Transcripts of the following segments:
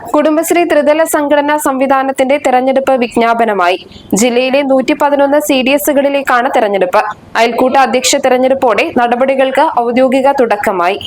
Kudumbashree ത്രിതല സംഘടനാ സംവിധാനത്തിന്റെ തെരഞ്ഞെടുപ്പ് വിജ്ഞാപനമായി. ജില്ലയിലെ നൂറ്റി പതിനൊന്ന് സി ഡി എസുകളിലേക്കാണ് തെരഞ്ഞെടുപ്പ്. അയൽക്കൂട്ട അധ്യക്ഷ തെരഞ്ഞെടുപ്പോടെ നടപടികൾക്ക് ഔദ്യോഗിക തുടക്കമായി.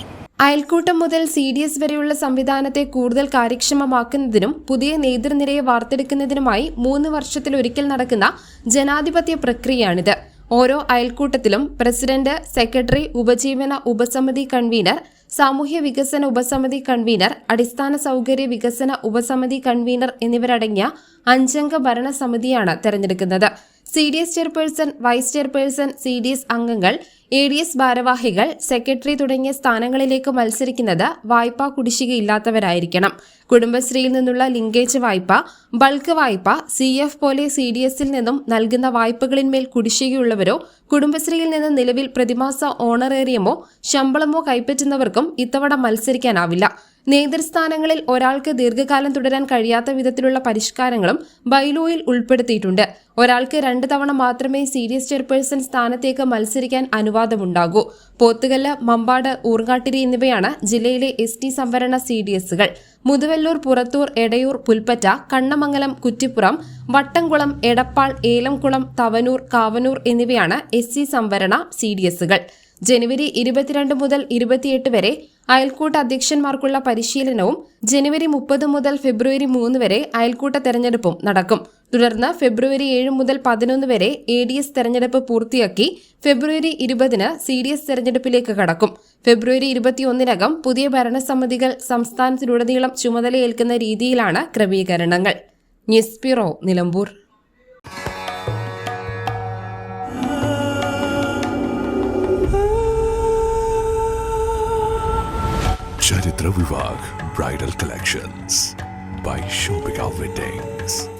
അയൽക്കൂട്ടം മുതൽ സി ഡി എസ് വരെയുള്ള സംവിധാനത്തെ കൂടുതൽ കാര്യക്ഷമമാക്കുന്നതിനും പുതിയ നേതൃനിരയെ വാർത്തെടുക്കുന്നതിനുമായി മൂന്ന് വർഷത്തിലൊരിക്കൽ നടക്കുന്ന ജനാധിപത്യ പ്രക്രിയയാണിത്. ഓരോ അയൽക്കൂട്ടത്തിലും പ്രസിഡന്റ് സെക്രട്ടറി ഉപജീവന ഉപസമിതി കൺവീനർ സാമൂഹ്യ വികസന ഉപസമിതി കൺവീനർ അടിസ്ഥാന സൗകര്യ വികസന ഉപസമിതി കൺവീനർ എന്നിവരടങ്ങിയ അഞ്ചംഗ ഭരണസമിതിയാണ് തെരഞ്ഞെടുക്കുന്നത്. C D S chairperson vice chairperson C D S അംഗങ്ങൾ എ ഡി എസ് ഭാരവാഹികൾ സെക്രട്ടറി തുടങ്ങിയ സ്ഥാനങ്ങളിലേക്ക് മത്സരിക്കുന്നത് വായ്പാ കുടിശ്ശികയില്ലാത്തവരായിരിക്കണം. കുടുംബശ്രീയിൽ നിന്നുള്ള ലിങ്കേജ് വായ്പ ബൾക്ക് വായ്പ സി എഫ് പോലെ സി ഡി എസിൽ നിന്നും നൽകുന്ന വായ്പകളിന്മേൽ കുടിശ്ശികയുള്ളവരോ കുടുംബശ്രീയിൽ നിന്ന് നിലവിൽ പ്രതിമാസ ഓണറേറിയമോ ശമ്പളമോ കൈപ്പറ്റുന്നവർക്കും ഇത്തവണ മത്സരിക്കാനാവില്ല. നേതൃസ്ഥാനങ്ങളിൽ ഒരാൾക്ക് ദീർഘകാലം തുടരാൻ കഴിയാത്ത വിധത്തിലുള്ള പരിഷ്കാരങ്ങളും ബൈലോയിൽ ഉൾപ്പെടുത്തിയിട്ടുണ്ട്. ഒരാൾക്ക് രണ്ട് തവണ മാത്രമേ സീരിയസ് ചെയർപേഴ്സൺ സ്ഥാനത്തേക്ക് മത്സരിക്കാൻ അനുവാദമുണ്ടാകൂ. പോത്തുകല്ല് മമ്പാട് ഊർങ്ങാട്ടിരി എന്നിവയാണ് ജില്ലയിലെ എസ് ടി സംവരണ സി ഡി എസുകൾ മുതുവല്ലൂർ പുറത്തൂർ എടയൂർ പുൽപ്പറ്റ കണ്ണമംഗലം കുറ്റിപ്പുറം വട്ടംകുളം എടപ്പാൾ ഏലംകുളം തവനൂർ കാവനൂർ എന്നിവയാണ് എസ് സി സംവരണ സി ഡി എസുകൾ ജനുവരി ഇരുപത്തിരണ്ട് മുതൽ ഇരുപത്തിയെട്ട് വരെ അയൽക്കൂട്ട അധ്യക്ഷന്മാർക്കുള്ള പരിശീലനവും ജനുവരി മുപ്പത് മുതൽ ഫെബ്രുവരി മൂന്ന് വരെ അയൽക്കൂട്ട തെരഞ്ഞെടുപ്പും നടക്കും. തുടർന്ന് ഫെബ്രുവരി ഏഴ് മുതൽ പതിനൊന്ന് വരെ എ ഡി എസ് തെരഞ്ഞെടുപ്പ് പൂർത്തിയാക്കി ഫെബ്രുവരി ഇരുപതിന് സി ഡി എസ് തെരഞ്ഞെടുപ്പിലേക്ക് കടക്കും. ഫെബ്രുവരി ഇരുപത്തിയൊന്നിനകം പുതിയ ഭരണസമിതികൾ സംസ്ഥാനത്തിലുടനീളം ചുമതലയേൽക്കുന്ന രീതിയിലാണ് ക്രമീകരണങ്ങൾ. News bureau Nilambur. Charithra Vivah bridal collections by Shopika weddings